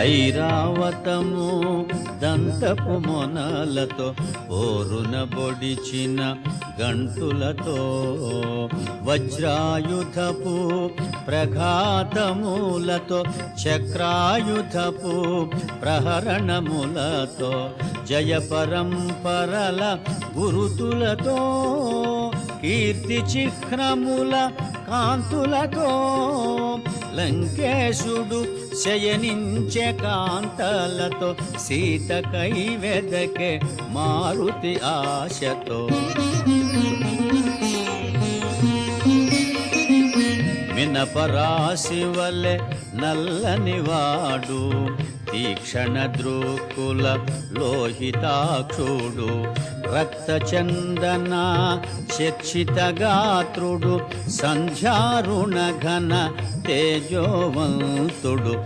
ఐరావతము దంతపు మొనలతో ఓరున బొడిచిన గంటులతో వజ్రాయుధపు ప్రఘాతములతో చక్రాయుధపు ప్రహరణములతో జయ పరంపరల గురుతులతో కీర్తి చిహ్నముల కాంతులతో లంకేశుడు శయనించే కాంతలతో సీత కైవెదకే మారుతి ఆశతో. మినపరాశి వలె నల్లనివాడు తీక్షణ దృక్కుల లోహితాక్షుడు రక్తచందన చర్చిత గాత్రుడు సంధ్యారుణ ఘన తేజోవంతుడు.